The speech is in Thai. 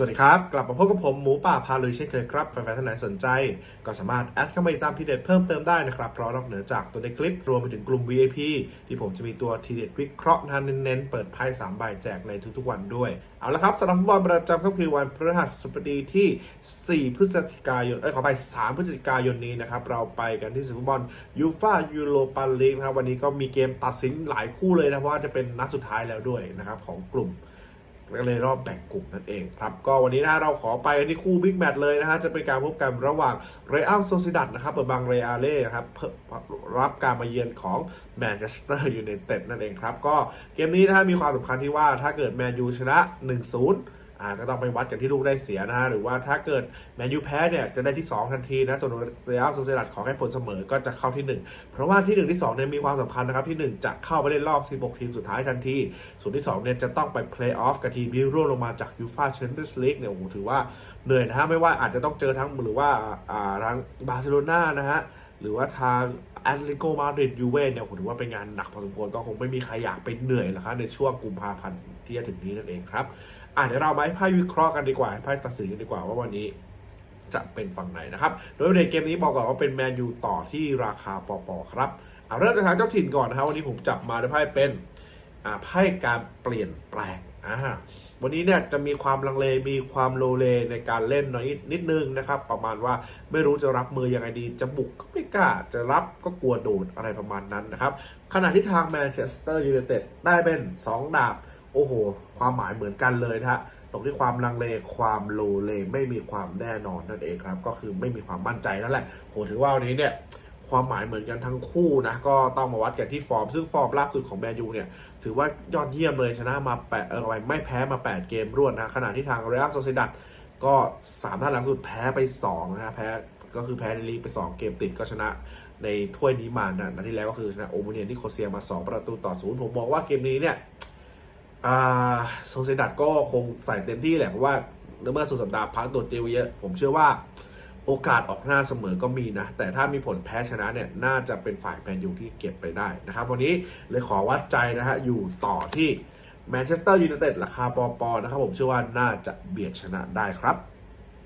สวัสดีครับ กลับมาพบกับผมหมูป่าพาลุยเช่นเคยครับแฟนๆท่านไหนสนใจ ก็สามารถแอดเข้ามาติดตามทีเด็ดเพิ่มเติมได้นะครับเพราะนอกเหนือจากตัวในคลิปรวมไปถึงกลุ่ม VIP ที่ผมจะมีตัวทีเด็ดวิเคราะห์นะเน้นๆ เปิดไพ่สามใบแจกในทุกๆวันด้วย เอาละครับสำหรับฟุตบอลประจำค่ำคืนวันพฤหัสบดีที่ 4 พฤศจิกายนเอ้ยขอไป 3 พฤศจิกายนนี้นะครับเราไปกันที่สนามฟุตบอลยูฟายูโรปาลีกนะครับวันนี้ก็มีเกมตัดสินหลายคู่เลยนะเพราะว่าจะเป็นนัดสุดท้ายแล้วด้วยนะครับของกลุ่ม ก็เลยรอบแบ่งกลุ่มนั่นเองครับ ก็วันนี้นะเราขอไปกันที่คู่บิ๊กแมตช์เลยนะฮะจะเป็นการพบกันระหว่างเรอัลโซซิดัดนะครับเปิดบังเรอาเล่นะครับเพิ่มรับการมาเยือนของแมนเชสเตอร์ยูไนเต็ดนั่นเองครับ ก็เกมนี้นะฮะมีความสำคัญที่ว่าถ้าเกิดแมนยูชนะ 1-0 อ่าก็ต้องไปวัดกันที่ลูกได้เสียนะฮะหรือว่าถ้าเกิดแมนยูแพ้เนี่ยจะได้ที่ 2 ทันทีนะส่วนเรอัลโซเซดัดขอแค่ผลเสมอก็จะเข้าที่ 1 เพราะว่าที่ 1 ที่ 2เนี่ยมีความสำคัญนะครับที่ 1 จะเข้าไปเล่นรอบ 16 ทีมสุดท้ายทันที ส่วนที่2เนี่ยจะต้องไปเพลย์ออฟกับทีมที่ร่วงลงมาจากยูฟาแชมเปี้ยนส์ลีกเนี่ยโอ้โหถือว่าเหนื่อยนะฮะไม่ว่าอาจจะต้องเจอทั้งหรือว่าอ่าทั้งบาร์เซโลนานะฮะหรือว่าทางแอตเลติโกมาดริดยูเว่เนี่ยผมถือว่าเป็นงานหนักพอสมควรก็คงไม่มีใครอยากไปเหนื่อยหรอกครับในช่วงกุมภาพันธ์ที่จะถึงนี้นั่นเองครับ อะเดี๋ยวเรามาให้ไพ่วิเคราะห์กันดีกว่าให้ไพ่ตัดสินกันดีกว่าว่าวันนี้จะเป็นฝั่งไหนนะครับ โดยในเกมนี้บอกก่อนว่าเป็นแมนยูต่อที่ราคาปอปอครับเอาเริ่มจากทางเจ้าถิ่นก่อนนะครับวันนี้ผมจับมาด้วยไพ่เป็นไพ่การเปลี่ยนแปลงอ่าวันนี้เนี่ยจะมีความลังเลมีความโลเลในการเล่นน้อยนิดนึงนะครับ ประมาณว่าไม่รู้จะรับมือยังไงดี จะบุกก็ไม่กล้าจะรับก็กลัวโดนอะไรประมาณนั้นนะครับ ขณะที่ทางแมนเชสเตอร์ยูไนเต็ดได้เป็น 2 ดาบ อ้โห ความหมายเหมือนกันเลยนะฮะตรงที่ความลังเลความโลเลไม่มีความแน่นอนนั่นเองครับ ก็คือไม่มีความมั่นใจนั่นแหละโหถือว่าวันนี้เนี่ยความหมายเหมือนกันทั้งคู่นะ ก็ต้องมาวัดกันที่ฟอร์ม ซึ่งฟอร์มล่าสุดของแมนยูเนี่ย ถือว่ายอดเยี่ยมเลยชนะมาแปดเออไม่แพ้มา 8 เกมรวดนะ ขณะที่ทางเรอัลโซเซดัดก็สามนัดหลังสุดแพ้ไป2นะฮะแพ้ก็คือแพ้ในลีกไป 2 เกมติดก็ชนะในถ้วยนี้มานะนัดที่แล้วก็คือชนะโอโมเนียนที่โคเซียมา 2 ประตูต่อศูนย์ผมมองว่าเกมนี้เนี่ย อ่าโซเซดัดก็คงใส่เต็มที่แหละเพราะว่าเมื่อสุดสัปดาห์พักตัวเตียวเยอะ ผมเชื่อว่าโอกาสออกหน้าเสมอก็มีนะ แต่ถ้ามีผลแพ้ชนะเนี่ย น่าจะเป็นฝ่ายแมนยูที่เก็บไปได้นะครับ วันนี้เลยขอวัดใจนะฮะ อยู่ต่อที่แมนเชสเตอร์ยูไนเต็ดราคาปอปอนะครับ ผมเชื่อว่าน่าจะเบียดชนะได้ครับ